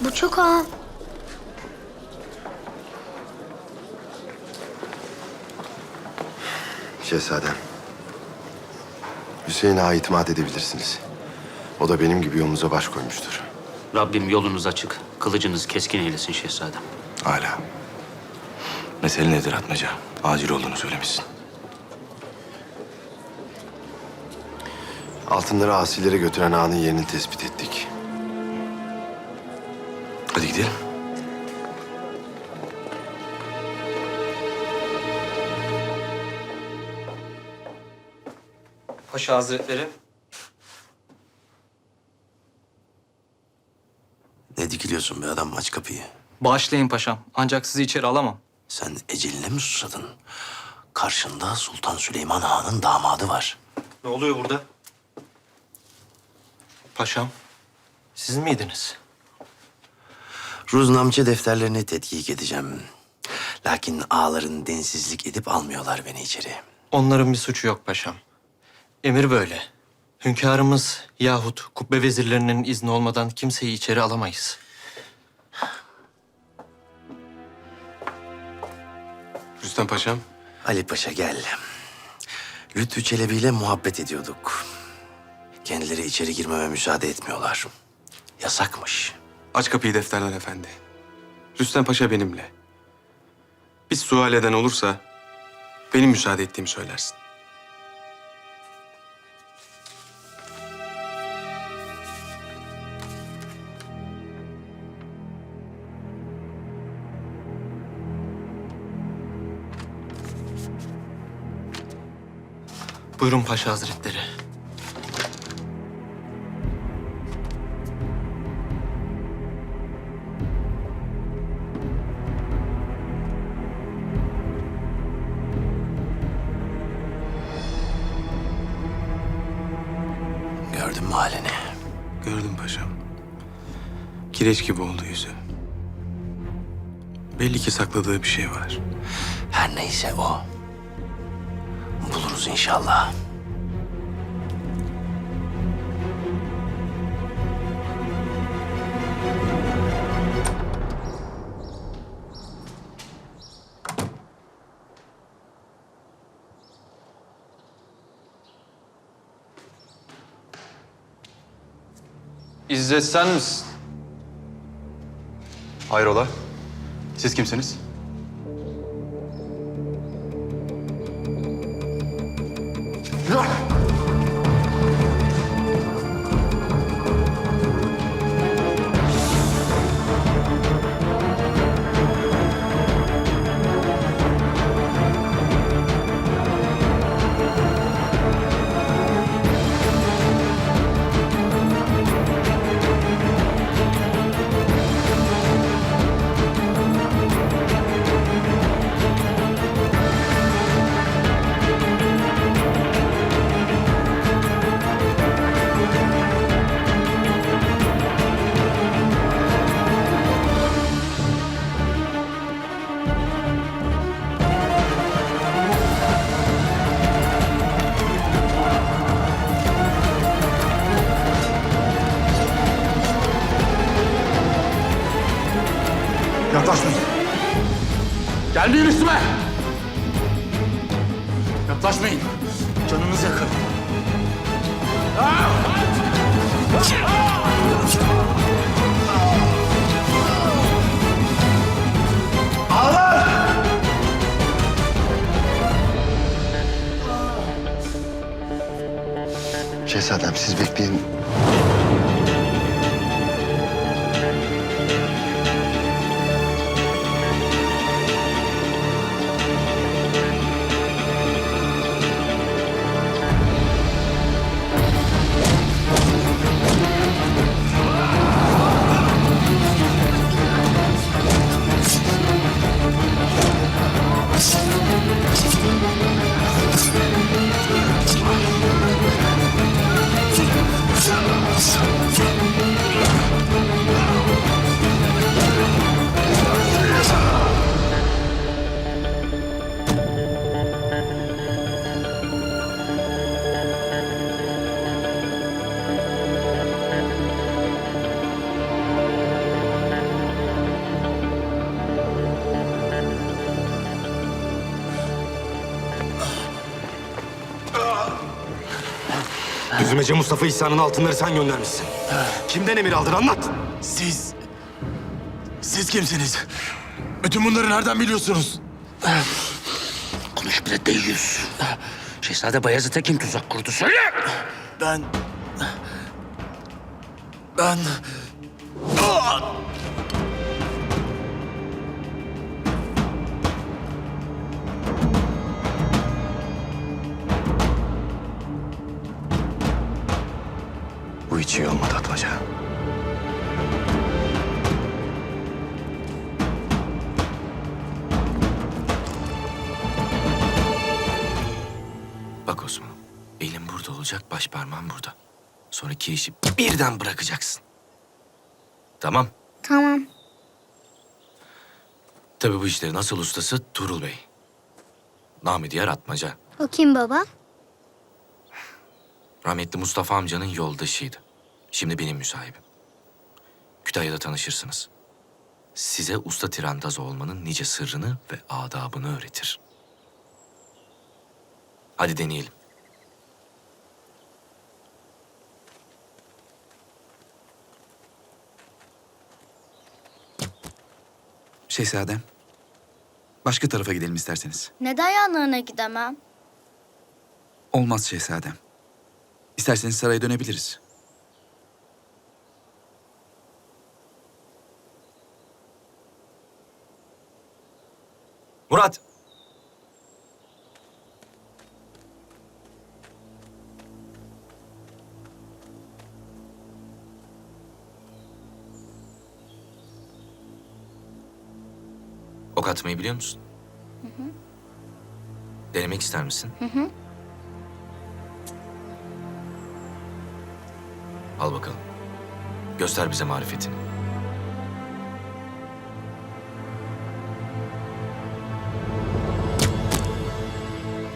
Bu çok ağır. Şehzadem. Hüseyin'e itimat edebilirsiniz. O da benim gibi yolunuza baş koymuştur. Rabbim yolunuz açık, kılıcınız keskin eylesin şehzadem. Hala. Mesele nedir Atmaca? Acil olduğunu söylemişsin. Altınları asilere götüren ağanın yerini tespit ettik. Gidelim. Paşa Hazretleri. Ne dikiliyorsun be adam aç kapıyı. Bağışlayın paşam. Ancak sizi içeri alamam. Sen eceline mi susadın? Karşında Sultan Süleyman Han'ın damadı var. Ne oluyor burada? Paşam, siz miydiniz? Ruznamçı defterlerini tetkik edeceğim. Lakin ağaların densizlik edip almıyorlar beni içeri. Onların bir suçu yok paşam. Emir böyle. Hünkârımız yahut kubbe vezirlerinin izni olmadan kimseyi içeri alamayız. Rüstem Paşam, Ali Paşa gel. Lütfü Çelebi ile muhabbet ediyorduk. Kendileri içeri girmeme müsaade etmiyorlar. Yasakmış. Aç kapıyı defterler efendi. Rüstem Paşa benimle. Bir sual eden olursa benim müsaade ettiğimi söylersin. Buyurun Paşa Hazretleri. Gördün mü halini? Gördüm paşam. Kireç gibi oldu yüzü. Belli ki sakladığı bir şey var. Her neyse o. Buluruz inşallah. İzzet sen misin? Hayrola? Siz kimsiniz? Gelmeyin üstüme. Yaklaşmayın. Canınız yakın. Şehzadem siz bekleyin. Çekirmece Mustafa İhsan'ın altınları sen göndermişsin. Kimden emir aldın anlat. Siz... Siz kimsiniz? Bütün bunları nereden biliyorsunuz? Konuş bile deyiz. Şehzade Bayezid'e kim tuzak kurdu söyle. Ben... Ben... Bak Osman, elim burada olacak, baş parmağım burada. Sonraki işi birden bırakacaksın. Tamam. Tamam. Tabii bu işlerin asıl ustası Turul Bey. Nami diğer atmaca. O kim baba? Rahmetli Mustafa amcanın yoldaşıydı. Şimdi benim müsahibim. Kütahya'da tanışırsınız. Size usta tirandaz olmanın nice sırrını ve adabını öğretir. Hadi deneyelim. Şehzadem. Başka tarafa gidelim isterseniz. Neden yanlarına gidemem? Olmaz şehzadem. İsterseniz saraya dönebiliriz. Murat! Ok atmayı biliyor musun? Denemek ister misin? Al bakalım. Göster bize marifetini.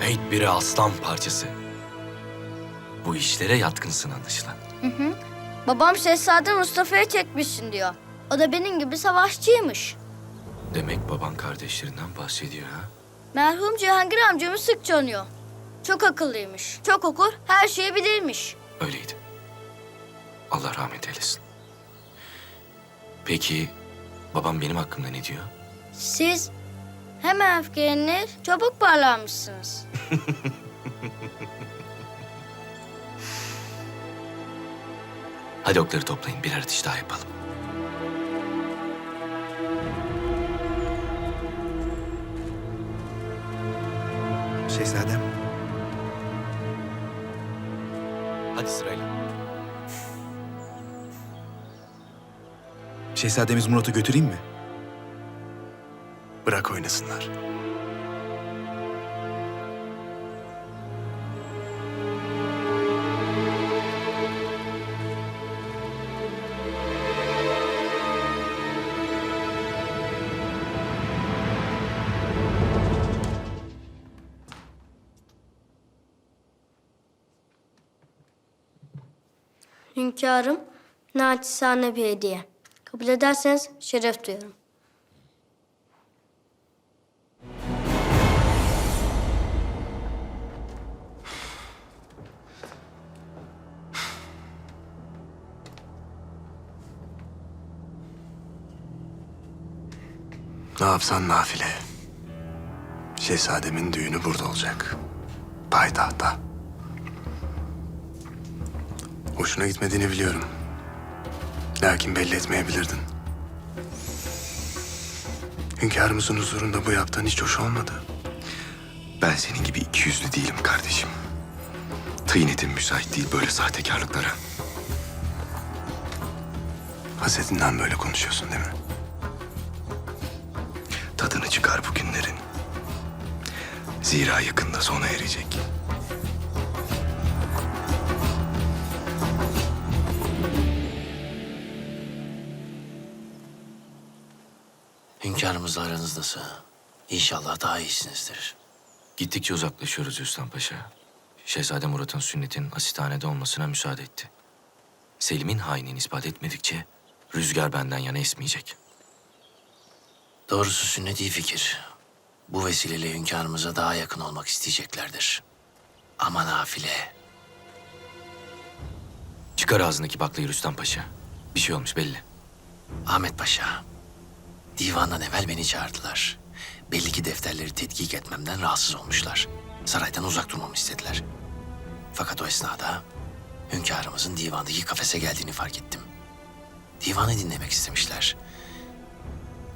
Meyt biri aslan parçası. Bu işlere yatkınsın anlaşılan. Babam Şehzade Mustafa'ya çekmişsin diyor. O da benim gibi savaşçıymış. Demek baban kardeşlerinden bahsediyor ha? Merhum Cihangir amcamı sık canıyor. Çok akıllıymış. Çok okur, her şeyi bilirmiş. Öyleydi. Allah rahmet eylesin. Peki babam benim hakkımda ne diyor? Siz hemen öfkelenir, çabuk parlanmışsınız. Hadi okları toplayın birer atış daha yapalım. Şehzadem. Hadi sırayla. Şehzademiz Murat'ı götüreyim mi? Bırak oynasınlar. Naçizane bir hediye. Kabul ederseniz şeref duyarım. Ne yapsan nafile. Şehzademin düğünü burada olacak. Payitahtta. Hoşuna gitmediğini biliyorum. Lakin belli etmeyebilirdin. Hünkârımızın huzurunda bu yaptığın hiç hoş olmadı. Ben senin gibi iki yüzlü değilim kardeşim. Tıynetim müsait değil böyle sahtekarlıklara. Hasetinden böyle konuşuyorsun değil mi? Tadını çıkar bu günlerin. Zira yakında sona erecek. Hünkârımızla aranız nasıl? İnşallah daha iyisinizdir. Gittikçe uzaklaşıyoruz Rüstem Paşa. Şehzade Murat'ın sünnetin asithanede olmasına müsaade etti. Selim'in hainliğini ispat etmedikçe rüzgar benden yana esmeyecek. Doğrusu sünnet iyi fikir. Bu vesileyle hünkârımıza daha yakın olmak isteyeceklerdir. Ama nafile. Çıkar ağzındaki baklayı Rüstem Paşa. Bir şey olmuş belli. Ahmet Paşa, divandan evvel beni çağırdılar. Belli ki defterleri tetkik etmemden rahatsız olmuşlar. Saraydan uzak durmamı istediler. Fakat o esnada hünkârımızın divandaki kafese geldiğini fark ettim. Divanı dinlemek istemişler.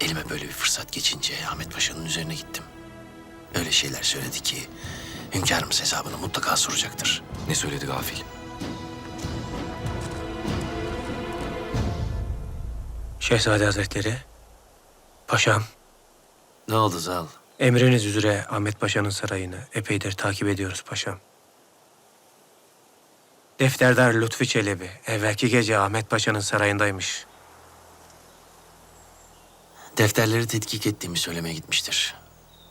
Elime böyle bir fırsat geçince Ahmet Paşa'nın üzerine gittim. Öyle şeyler söyledi ki hünkârımız hesabını mutlaka soracaktır. Ne söyledi gafil? Şehzade Hazretleri, paşam, Ne oldu Zal? emriniz üzere Ahmet Paşa'nın sarayını epeydir takip ediyoruz paşam. Defterdar Lütfi Çelebi, evvelki gece Ahmet Paşa'nın sarayındaymış. Defterleri tetkik ettiğimi söylemeye gitmiştir.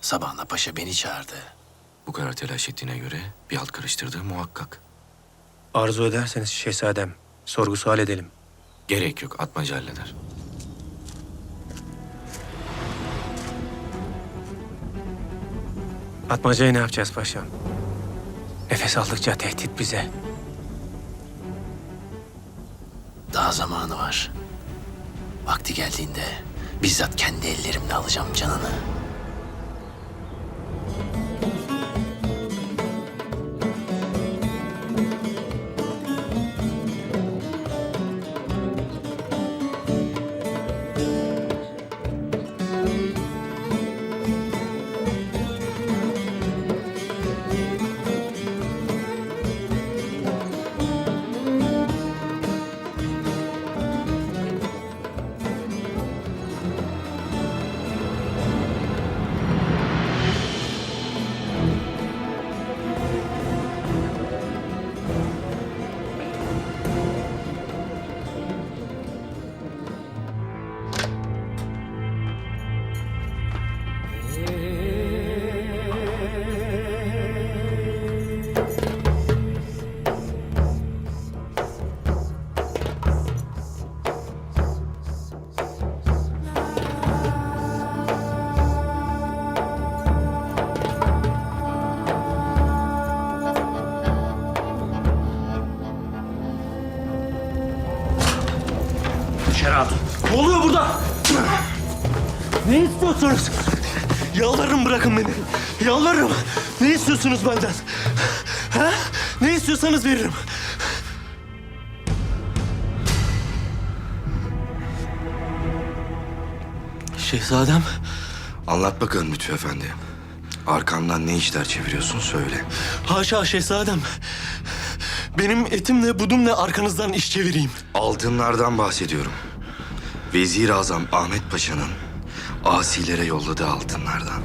Sabahına paşa beni çağırdı. Bu kadar telaş ettiğine göre bir alt karıştırdığı muhakkak. Arzu ederseniz şehzadem, sorgu sual edelim. Gerek yok, atmaca halleder. Atmacayı ne yapacağız paşam? Nefes aldıkça tehdit bize. Daha zamanı var. Vakti geldiğinde bizzat kendi ellerimle alacağım canını. Ne istiyorsunuz? Yalvarırım bırakın beni. Yalvarırım. Ne istiyorsunuz benden? Ha? Ne istiyorsanız veririm. Şehzadem, Anlat bakalım Lütfü Efendi. Arkamdan ne işler çeviriyorsun söyle. haşa şehzadem. Benim etimle budumla arkanızdan iş çevireyim. Altınlardan bahsediyorum. Vezir Azam Ahmet Paşa'nın asilere yolladığı altınlardan.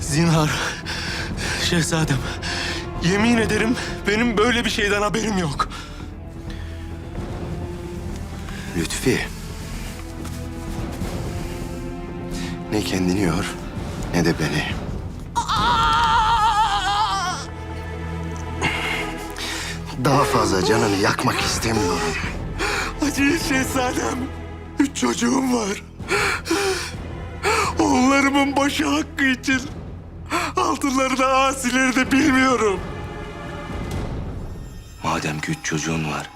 Zinhar, şehzadem. Yemin ederim benim böyle bir şeyden haberim yok. Lütfi. Ne kendini yor ne de beni. Daha fazla canını yakmak istemiyorum. Acıyın şehzadem. Üç çocuğum var. Oğullarımın başı hakkı için. Altınları da asileri de bilmiyorum. Madem ki çocuğun var,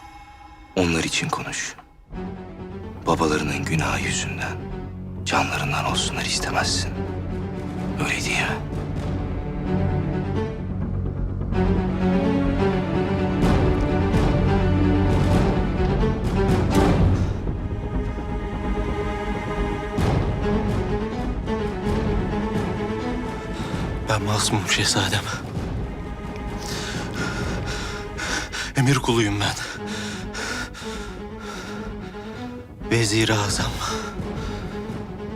onlar için konuş. Babalarının günahı yüzünden canlarından olsunlar istemezsin. Öyle değil mi? Ben masumum şehzadem. Emir kuluyum ben. Vezir-i Azam.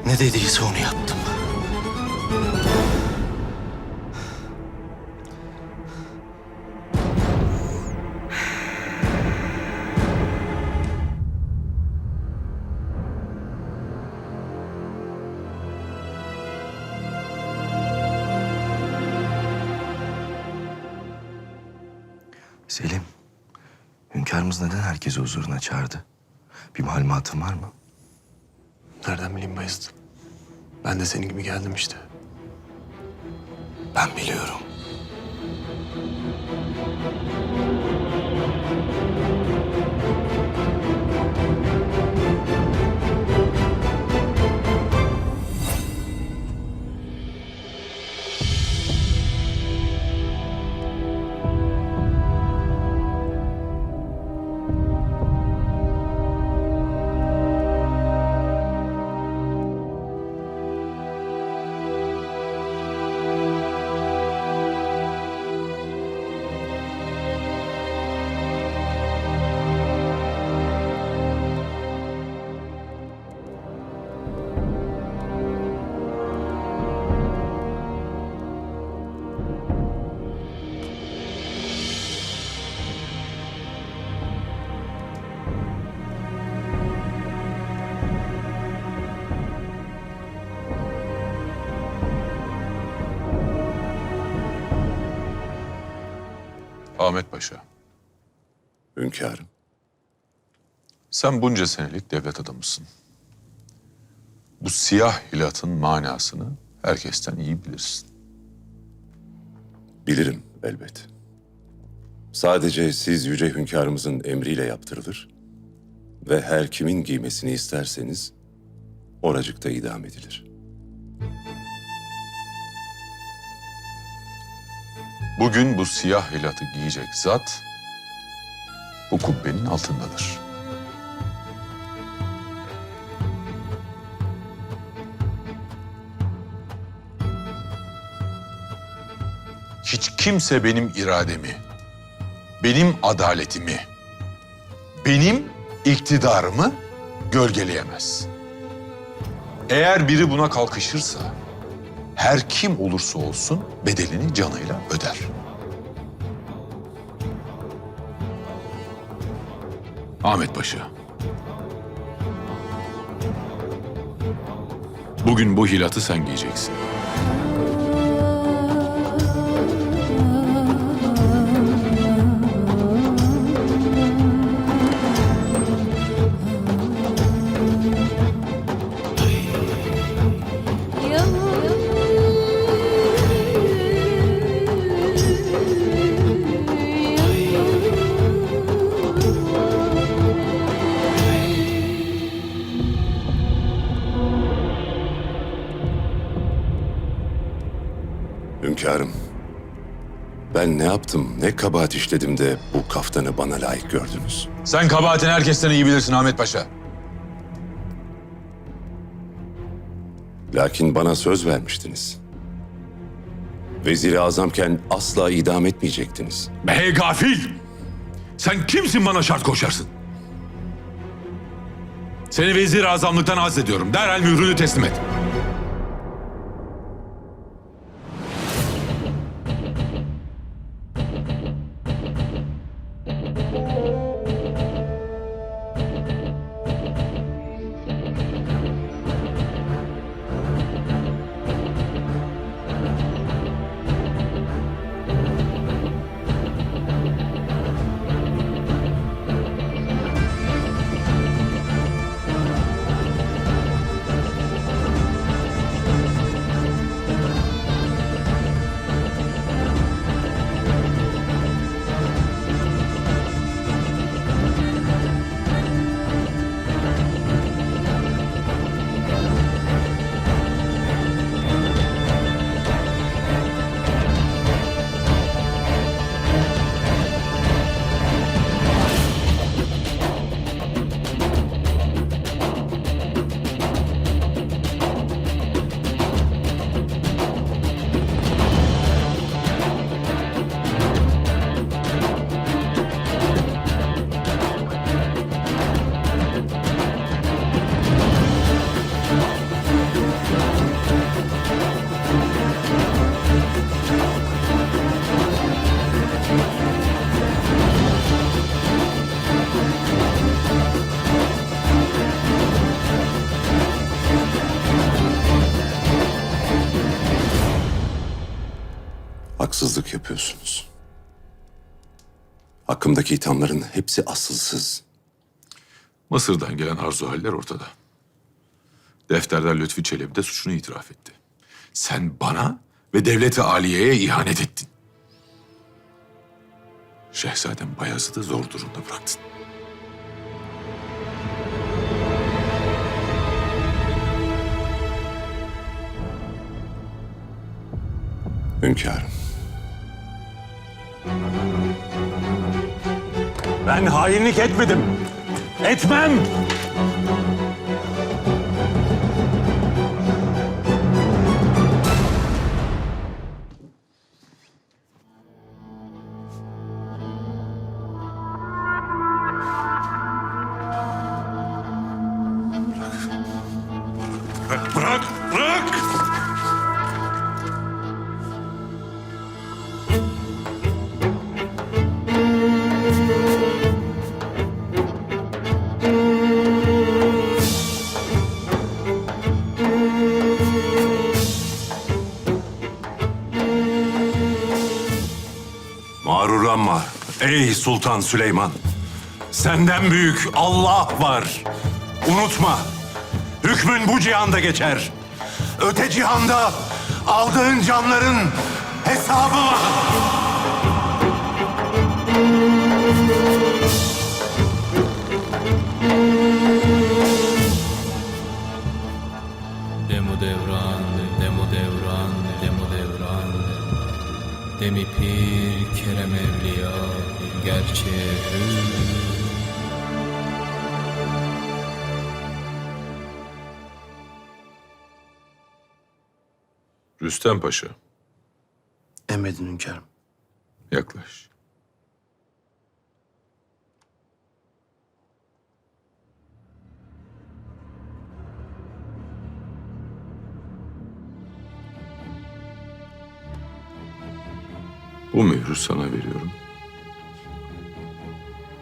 Ne dediyse onu yaptım. Selim, hünkârımız neden herkesi huzuruna çağırdı? Bir malumatın var mı? Nereden bileyim Bayezid? Ben de senin gibi geldim işte. Ben biliyorum. Ahmet Paşa, Hünkârım. sen bunca senelik devlet adamısın. Bu siyah hilatın manasını herkesten iyi bilirsin. Bilirim elbet. Sadece siz yüce hünkârımızın emriyle yaptırılır ve her kimin giymesini isterseniz oracıkta idam edilir. Bugün bu siyah hilatı giyecek zat bu kubbenin altındadır. Hiç kimse benim irademi, benim adaletimi, benim iktidarımı gölgeleyemez. Eğer biri buna kalkışırsa her kim olursa olsun bedelini canıyla öder. Ahmet Paşa. Bugün bu hilatı sen giyeceksin. Yaptım, ne kabahat işledim de bu kaftanı bana layık gördünüz. Sen kabahatini herkesten iyi bilirsin Ahmet Paşa. Lakin bana söz vermiştiniz. Vezir-i azamken asla idam etmeyecektiniz. Be gafil! Sen kimsin bana şart koşarsın? Seni vezir azamlıktan azlediyorum. Derhal mührünü teslim et. Haksızlık yapıyorsunuz. Hakkımdaki ithamların hepsi asılsız. Mısır'dan gelen arzu haller ortada. Defterler Lütfi Çelebi de suçunu itiraf etti. Sen bana ve devleti aliyeye ihanet ettin. Şehzadem Bayezid'i zor durumda bıraktın. Hünkârım. Ben hainlik etmedim. Etmem. Ey Sultan Süleyman! Senden büyük Allah var. Unutma. Hükmün bu cihanda geçer. Öte cihanda aldığın canların hesabı var. Demo devran, demo devran, demo Demi pir, kerem evliya, gerçeğe Rüstem Paşa, Emredin hünkârım. yaklaş. Bu mührü sana veriyorum.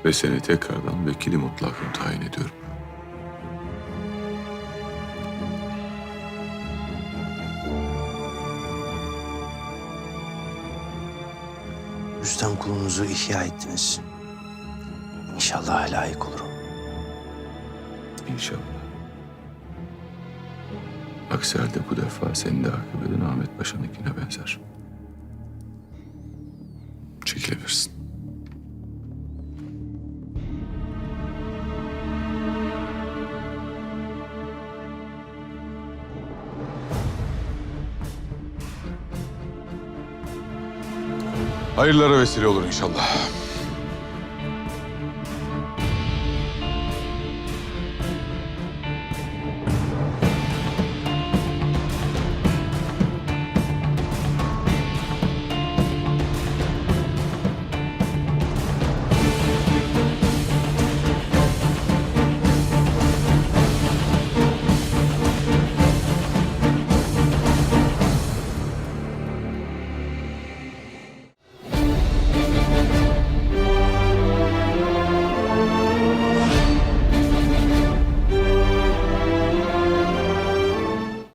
Ve seni tekrardan vekili mutlakın tayin ediyorum. Rüstem kulunuzu ihya ettiniz. İnşallah layık olurum. İnşallah. Aksi halde bu defa senin de akıbetin Ahmet Paşa'nınkine benzer. Hayırlara vesile olur inşallah.